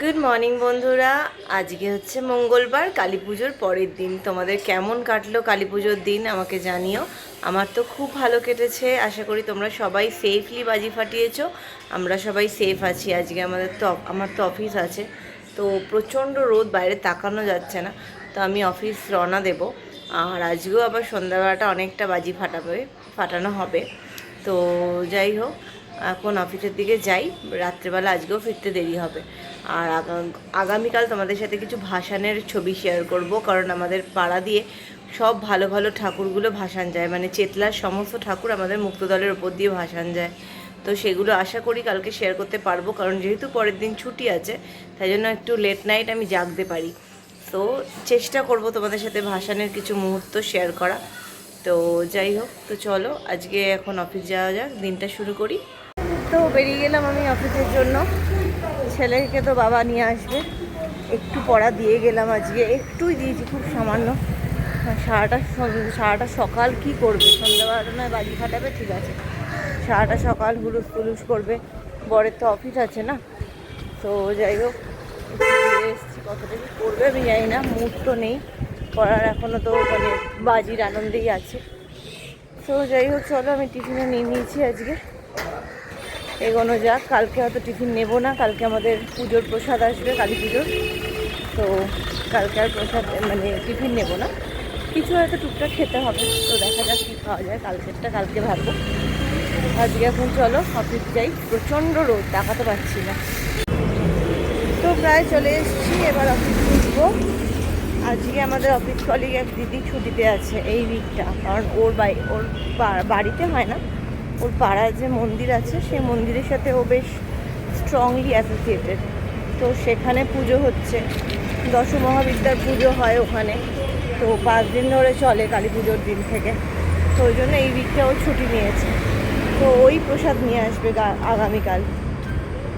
Good morning বন্ধুরা। আজকে হচ্ছে মঙ্গলবার, কালী পুজোর পরের দিন। তোমাদের কেমন কাটলো কালী পুজোর দিন, আমাকে জানিও। আমার তো খুব ভালো কেটেছে, আশা করি তোমরা সবাই সেফলি বাজি ফাটিয়েছো। আমরা সবাই সেফ আছি। আজকে আমাদের তো আমার তো অফিস আছে। তো প্রচণ্ড রোদ, বাইরে তাকানো যাচ্ছে না। তো আমি অফিস রওনা দেব। আর আজকেও আবার সন্ধ্যাবেলাটা অনেকটা বাজি ফাটাবে, ফাটানো হবে। তো যাই হোক, এখন অফিসের দিকে যাই। রাত্রেবেলা আজকেও ফিরতে দেরি হবে। আর আগা- আগামীকাল তোমাদের সাথে কিছু ভাসানের ছবি শেয়ার করব, কারণ আমাদের পাড়া দিয়ে সব ভালো ভালো ঠাকুরগুলো ভাসান যায়। মানে চেতলার সমস্ত ঠাকুর আমাদের মুক্তদলের ওপর দিয়ে ভাসান যায়। তো সেগুলো আশা করি কালকে শেয়ার করতে পারব, কারণ যেহেতু পরের দিন ছুটি আছে, তাই জন্য একটু লেট নাইট আমি জাগতে পারি। তো চেষ্টা করব তোমাদের সাথে ভাসানের কিছু মুহূর্ত শেয়ার করা। তো যাই হোক, তো চলো আজকে এখন অফিস যাওয়া যাক, দিনটা শুরু করি। তো বেরিয়ে গেলাম আমি অফিসের জন্য। ছেলেকে তো বাবা নিয়ে আসবে। একটু পড়া দিয়ে গেলাম আজকে। একটুই দিয়েছি, খুব সামান্য। সারাটা সারাটা সকাল কি করবে? সন্ধ্যাবেলাটা নয় বাজি ফাটাবে, ঠিক আছে। সারাটা সকাল হুলুস তুলুস করবে। বরের তো অফিস আছে না? তো যাই হোক এসেছি। কতটা কি করবে আমি জানি না, মুড তো নেই। পড়ার এখনও তো মানে বাজির আনন্দেই আছে। তো যাই হোক, চলো আমি টিফিনে নিয়ে নিয়েছি আজকে। এগোনো যাক। কালকে হয়তো টিফিন নেব না। কালকে আমাদের পুজোর প্রসাদ আসবে, কালী পুজোর। তো কালকে আর প্রসাদ মানে টিফিন নেব না। কিছু হয়তো টুকটাক খেতে হবে, তো দেখা যাক কী খাওয়া যায়। কালকেরটা কালকে ভাববো। আজকে এখন চলো অফিস যাই। প্রচণ্ড রোদ তাকাতে পারছি না। তো প্রায় চলে এসেছি, এবার অফিস ঢুকবো। আজকে আমাদের অফিস কলিগ এক দিদি ছুটিতে আছে এই উইকটা কারণ ওর বাড়ি ওর বাড়িতে হয় না। ওর পাড়ায় যে মন্দির আছে, সেই মন্দিরের সাথে ও বেশ স্ট্রংলি অ্যাসোসিয়েটেড তো সেখানে পুজো হচ্ছে। দশ মহাবিদ্যার পুজো হয় ওখানে। তো পাঁচ দিন ধরে চলে কালী পুজোর দিন থেকে। তো ওই জন্য এই উইকটা ও ছুটি নিয়েছে। তো ওই প্রসাদ নিয়ে আসবে আগামীকাল।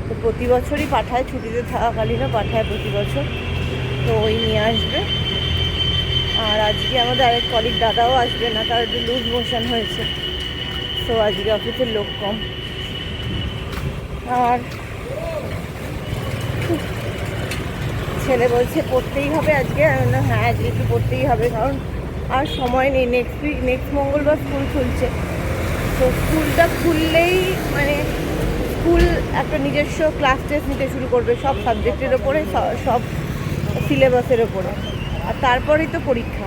তো প্রতি বছরই পাঠায়, ছুটিতে থাকাকালীনও পাঠায় প্রতি বছর। তো ওই নিয়ে আসবে। আর আজকে আমাদের আরেক কলিগ দাদাও আসবে না, তার একটু লুজ মোশন হয়েছে। তো আজকে অফিসের লোক কম। আর ছেলে বলছে, পড়তেই হবে আজকে? হ্যাঁ আজকে একটু পড়তেই হবে, কারণ আর সময় নেই। নেক্সট উইক নেক্সট মঙ্গলবার স্কুল খুলছে। তো স্কুলটা খুললেই মানে স্কুল একটা নিজস্ব ক্লাস টেস্ট নিতে শুরু করবে সব সাবজেক্টের ওপরে সব সিলেবাসের ওপরে। আর তারপরেই তো পরীক্ষা।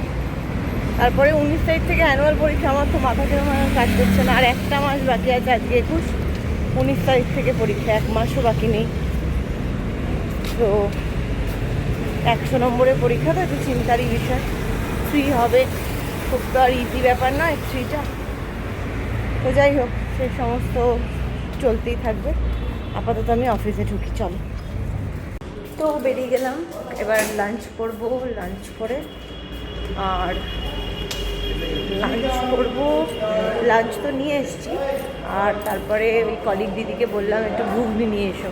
তারপরে উনিশ তারিখ থেকে অ্যানুয়াল পরীক্ষা, আমার তো মাথা কেমন কাজ করছে না। আর একটা মাস বাকি আছে, আজকে একুশ। উনিশ তারিখ থেকে পরীক্ষা, এক মাসও বাকি নেই। তো একশো নম্বরের পরীক্ষা তো, একটু চিন্তারই বিষয়। ফ্রি হবে, খুব তো আর ইজি ব্যাপার নয় ফ্রিটা তো যাই হোক সেই সমস্ত চলতেই থাকবে। আপাতত আমি অফিসে ঢুকি, চলো। তো বেরিয়ে গেলাম। এবার লাঞ্চ করব লাঞ্চ করে। আর লাঞ্চ করব। লাঞ্চ তো নিয়ে এসেছি। আর তারপরে ওই কলিগ দিদিকে বললাম, একটু ঘুগনি নিয়ে এসো।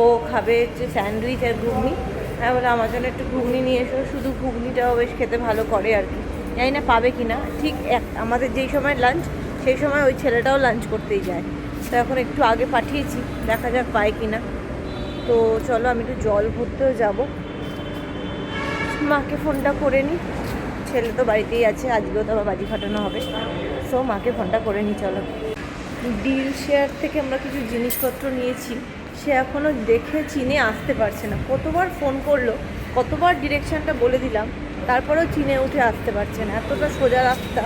ও খাবে হচ্ছে স্যান্ডউইচ আর ঘুগনি। হ্যাঁ বলে আমার জন্য একটু ঘুগনি নিয়ে এসো। শুধু ঘুগনিটাও বেশ খেতে ভালো করে আর কি। জানি না পাবে কি না। ঠিক এক, আমাদের যেই সময় লাঞ্চ সেই সময় ওই ছেলেটাও লাঞ্চ করতেই যায়। তো এখন একটু আগে পাঠিয়েছি, দেখা যাক পায় কি না। তো চলো, আমি একটু জল ভরতেও যাব। মাকে ফোনটা করে নিই ছেলে তো বাড়িতেই আছে আজকেও তো আবার বাজি ফাটানো হবে। সো মাকে ফোনটা করে নিই চলো। ডিল শেয়ার থেকে আমরা কিছু জিনিসপত্র নিয়েছি সে এখনও দেখে চিনে আসতে পারছে না। কতবার ফোন করল কতবার ডিরেকশনটা বলে দিলাম তারপরেও চিনে উঠে আসতে পারছে না। এতটা সোজা রাস্তা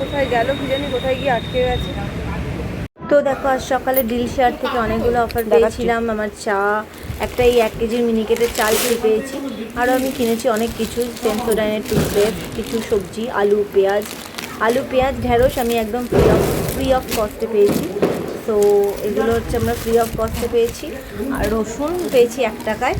কোথায় গেল কি জানি কোথায় গিয়ে আটকে গেছে। তো দেখো আজ সকালে ডিল শেয়ার থেকে অনেকগুলো অফার পেয়েছিলাম আমার চা একটা এই এক কেজির মিনিকেটের চাল কিনে পেয়েছি। আরও আমি কিনেছি অনেক কিছু, সেন্সোডাইনের টুথপেস্ট, কিছু সবজি, আলু, পেঁয়াজ। আলু, পেঁয়াজ, ঢেঁড়স আমি একদম ফ্রি অফ ফ্রি অফ কস্টে পেয়েছি। তো এগুলো হচ্ছে আমরা ফ্রি অফ কস্টে পেয়েছি। আর রসুন পেয়েছি এক টাকায়।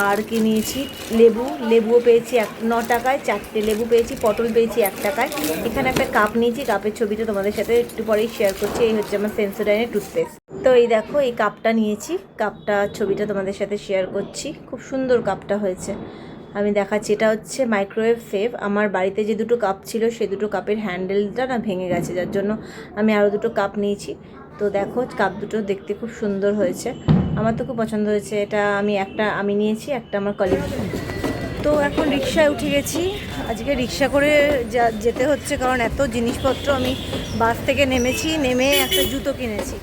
আর কি নিয়েছি? লেবু। লেবুও পেয়েছি এক ন টাকায় চারটে লেবু পেয়েছি, পটল পেয়েছি এক টাকায়। এখানে একটা কাপ নিয়েছি, কাপের ছবিটা তোমাদের সাথে একটু পরেই শেয়ার করছি, এই হচ্ছে আমার সেন্সোডাইনের টুথপেস্ট তো এই দেখো, এই কাপটা নিয়েছি, কাপটা ছবিটা তোমাদের সাথে শেয়ার করছি, খুব সুন্দর কাপটা হয়েছে। আমি দেখাচ্ছি, এটা হচ্ছে মাইক্রোওয়েভ সেভ আমার বাড়িতে যে দুটো কাপ ছিল সে দুটো কাপের হ্যান্ডেলটা না ভেঙে গেছে, যার জন্য আমি আরও দুটো কাপ নিয়েছি। তো দেখো, কাপ দুটো দেখতে খুব সুন্দর হয়েছে। আমার তো খুব পছন্দ হয়েছে। এটা আমি একটা, আমি নিয়েছি, একটা আমার কলিগ তো এখন রিক্সায় উঠে গেছি। আজকে রিক্সা করে যা, যেতে হচ্ছে কারণ এত জিনিসপত্র আমি বাস থেকে নেমেছি, নেমে একটা জুতো কিনেছি।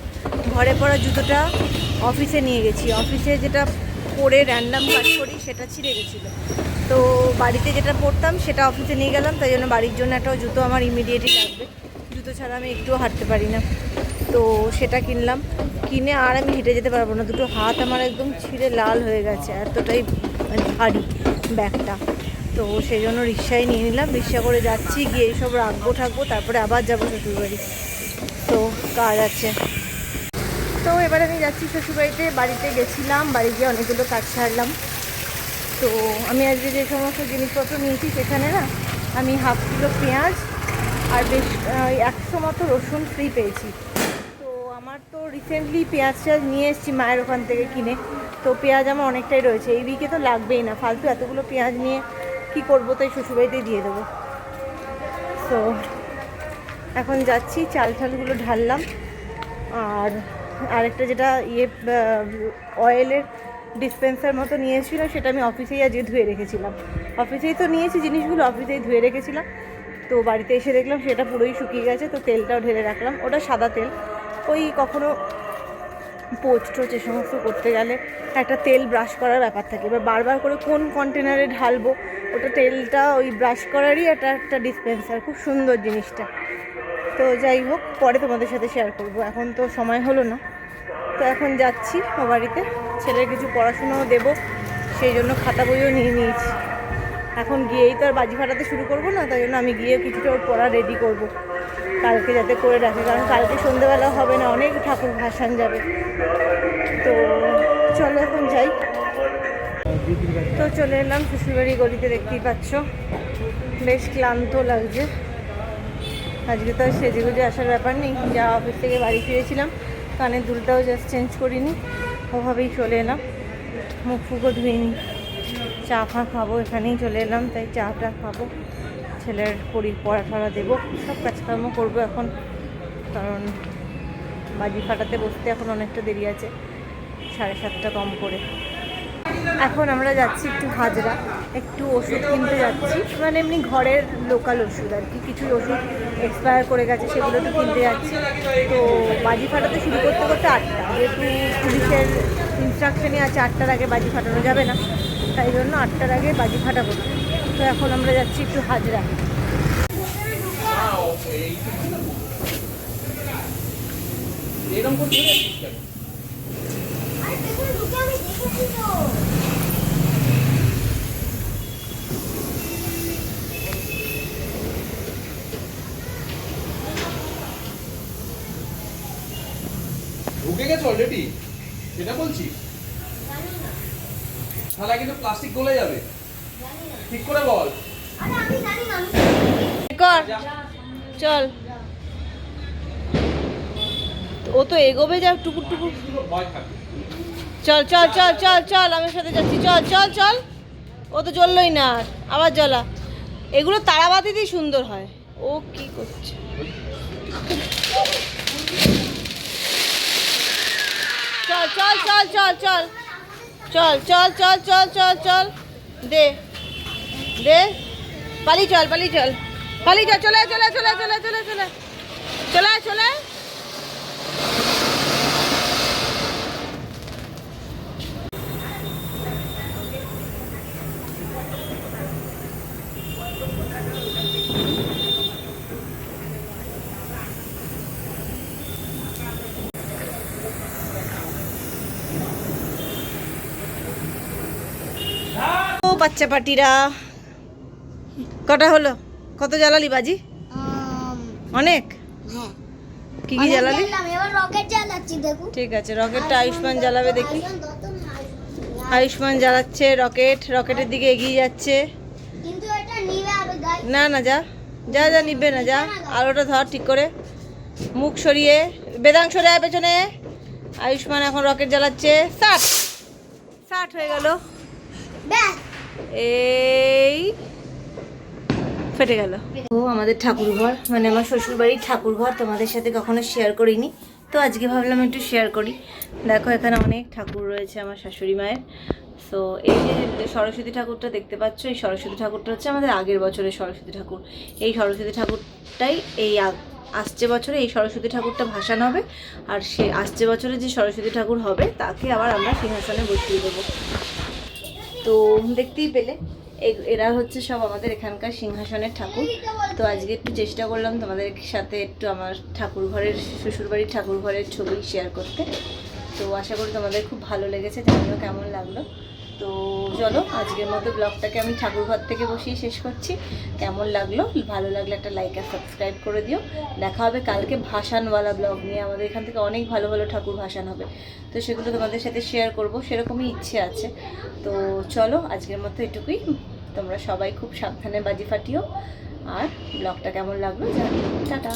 ঘরে পরা জুতোটা অফিসে নিয়ে গেছি। অফিসে যেটা পরে র্যান্ডাম কাজ করি, সেটা ছিঁড়ে গেছিল। তো বাড়িতে যেটা পরতাম, সেটা অফিসে নিয়ে গেলাম। তাই জন্য বাড়ির জন্য একটা জুতো আমার ইমিডিয়েটই লাগবে। জুতো ছাড়া আমি একটুও হাঁটতে পারি না। তো সেটা কিনলাম। কিনে আর আমি হেঁটে যেতে পারব না। দুটো হাত আমার একদম ছিঁড়ে লাল হয়ে গেছে, এতটাই মানে ভারী ব্যাগটা। তো সেই জন্য রিক্সায় নিয়ে নিলাম। রিক্সা করে যাচ্ছি, গিয়ে এইসব রাখব ঠাকবো, তারপরে আবার যাব শ্বশুরবাড়ি। তো কাজ আছে। তো এবার আমি যাচ্ছি শ্বশুরবাড়িতে, বাড়িতে গেছিলাম, বাড়ি গিয়ে অনেকগুলো কাজ ছাড়লাম তো আমি আজকে যে সমস্ত জিনিসপত্র নিয়েছি সেখানে না, আমি হাফ কিলো পেঁয়াজ আর বেশ একশো মতো রসুন ফ্রি পেয়েছি। আমার তো রিসেন্টলি পেঁয়াজ টেয়াজ নিয়ে এসেছি মায়ের ওখান থেকে কিনে। তো পেঁয়াজ আমার অনেকটাই রয়েছে। এই উইকে তো লাগবেই না। ফালতু এতগুলো পেঁয়াজ নিয়ে কি করব তাই শ্বশুরবাড়িতেই দিয়ে দেবো। তো এখন যাচ্ছি, চাল ঠালগুলো ঢাললাম। আর আরেকটা যেটা ইয়ে অয়েলের ডিসপেন্সার মতো নিয়েছিল, সেটা আমি অফিসেই আজকে ধুয়ে রেখেছিলাম। অফিসেই তো নিয়েছি জিনিসগুলো অফিসেই ধুয়ে রেখেছিলাম। তো বাড়িতে এসে দেখলাম সেটা পুরোই শুকিয়ে গেছে, তো তেলটাও ঢেলে রাখলাম। ওটা সাদা তেল। ওই কখনো পোচ টোচ এ সমস্ত করতে গেলে একটা তেল ব্রাশ করার ব্যাপার থাকে। এবার বারবার করে কোন কন্টেনারে ঢালবো, ওটা তেলটা ওই ব্রাশ করারই একটা একটা ডিসপেন্সার খুব সুন্দর জিনিসটা। তো যাই হোক, পরে তোমাদের সাথে শেয়ার করব। এখন তো সময় হলো না। তো এখন যাচ্ছি, ও বাড়িতে। ছেলের কিছু পড়াশুনোও দেবো, সেই জন্য খাতা বইও নিয়ে নিয়েছি। এখন গিয়েই তো আর বাজি ফাটাতে শুরু করব না, তাই জন্য আমি গিয়ে কিছুটা ওর পড়া রেডি করব। কালকে যাতে করে রাখে, কারণ কালকে সন্ধ্যেবেলা হবে না, অনেক ঠাকুর ভাসান যাবে। তো চলো এখন যাই। তো চলে এলাম শ্বশুরবাড়ি গলিতে দেখতেই পাচ্ছ। বেশ ক্লান্ত লাগছে। আজকে তো আর সেজে গুজে আসার ব্যাপার নেই, যা অফিস থেকে বাড়ি ফিরেছিলাম, কানের দুলটাও জাস্ট চেঞ্জ করিনি, ওভাবেই চলে এলাম। মুখ ফুকও ধুইনি। চা ফা খাব, এখানেই চলে এলাম, তাই চাটা খাব। ছেলের পরি পড়া টড়া দেবো, সব কাজকর্ম করব এখন, কারণ বাজি ফাটাতে বসতে এখন অনেকটা দেরি আছে, সাড়ে সাতটা কম করে। এখন আমরা যাচ্ছি একটু হাজরা, একটু ওষুধ কিনতে যাচ্ছি। মানে এমনি ঘরের লোকাল ওষুধ আর কি কিছু ওষুধ এক্সপায়ার করে গেছে, সেগুলো তো কিনতে যাচ্ছি। তো বাজি ফাটাতে শুরু করতে করতে আটটা, যেহেতু পুলিশের ইনস্ট্রাকশনই আছে, আটটার আগে বাজি ফাটানো যাবে না। তাই জন্য আটটার আগে বাজি ফাটাবো তো এখন আমরা যাচ্ছি একটু হাজরা? ঢুকে গেছে অলরেডি এটা বলছিস তাহলে কিন্তু প্লাস্টিক গলে যাবে। ঠিক করে বল। কর। চল। ও তো এগোবে যা টুকুর টুকুর। চল চল চল চল চল আমার সাথে যাচ্ছি। চল চল চল। ও তো জ্বললোই না আর আবার জ্বলা। এগুলো তারাবাতিতেই সুন্দর হয়। ও কি করছে? চল চল চল চল চল। চল চল চল চল চল চল। দে দে। পালি চল পালি চল। পালি চল, চলে চলে চলে চলে চলে চলে চলে চলে আয়। ও বাচ্চা পাটিরা কটা হলো? কত জ্বালালি বাজি? অনেক? হ্যাঁ। কি কি জ্বালালি? ঠিক আছে রকেটটা আয়ুষ্মান জ্বালাবে দেখি। আয়ুষ্মান জ্বালাচ্ছে রকেট রকেটের দিকে এগিয়ে যাচ্ছে। না না যা। যা যা নিবে না যা। আলোটা ধর ঠিক করে। মুখ সরিয়ে। বেদাং সরে আয় পেছনে। আয়ুষ্মান এখন রকেট জ্বালাচ্ছে। ষাট। ষাট হয়ে গেল। ব্যাস। এই ফেটে গেল। ও আমাদের ঠাকুর ঘর মানে আমার শ্বশুর বাড়ির ঠাকুর ঘর তোমাদের সাথে কখনো শেয়ার করিনি। তো আজকে ভাবলাম একটু শেয়ার করি। দেখো, এখানে অনেক ঠাকুর রয়েছে আমার শাশুড়ি মায়ের। সো এই যে সরস্বতী ঠাকুরটা দেখতে পাচ্ছ, এই সরস্বতী ঠাকুরটা হচ্ছে আমাদের আগের বছরের সরস্বতী ঠাকুর। এই সরস্বতী ঠাকুরটাই এই আসছে বছরে এই সরস্বতী ঠাকুরটা ভাসান হবে। আর সে, আসছে বছরে যে সরস্বতী ঠাকুর হবে, তাকে আবার আমরা সিংহাসনে বসিয়ে দেবো। তো দেখতেই পেলে। এরা হচ্ছে সব আমাদের এখানকার সিংহাসনের ঠাকুর। তো আজকে একটু চেষ্টা করলাম তোমাদের সাথে একটু আমার ঠাকুর ঘরের শ্বশুরবাড়ির ঠাকুর ঘরের ছবি শেয়ার করতে। তো আশা করি তোমাদের খুব ভালো লেগেছে। জানিও কেমন লাগল। তো চলো, আজকের মতো ব্লগটাকে আমি ঠাকুর ঘর থেকে বসিয়ে শেষ করছি। কেমন লাগল? ভালো লাগলে একটা লাইক আর সাবস্ক্রাইব করে দিও। দেখা হবে কালকে ভাসানওয়ালা ব্লগ নিয়ে। আমাদের এখান থেকে অনেক ভালো ভালো ঠাকুর ভাসান হবে। তো সেগুলো তোমাদের সাথে শেয়ার করব। সেরকমই ইচ্ছে আছে। তো চলো, আজকের মতো এটুকুই। তোমরা সবাই খুব সাবধানে বাজি ফাটিও। আর ব্লগটা কেমন লাগল জানিও। টাটা।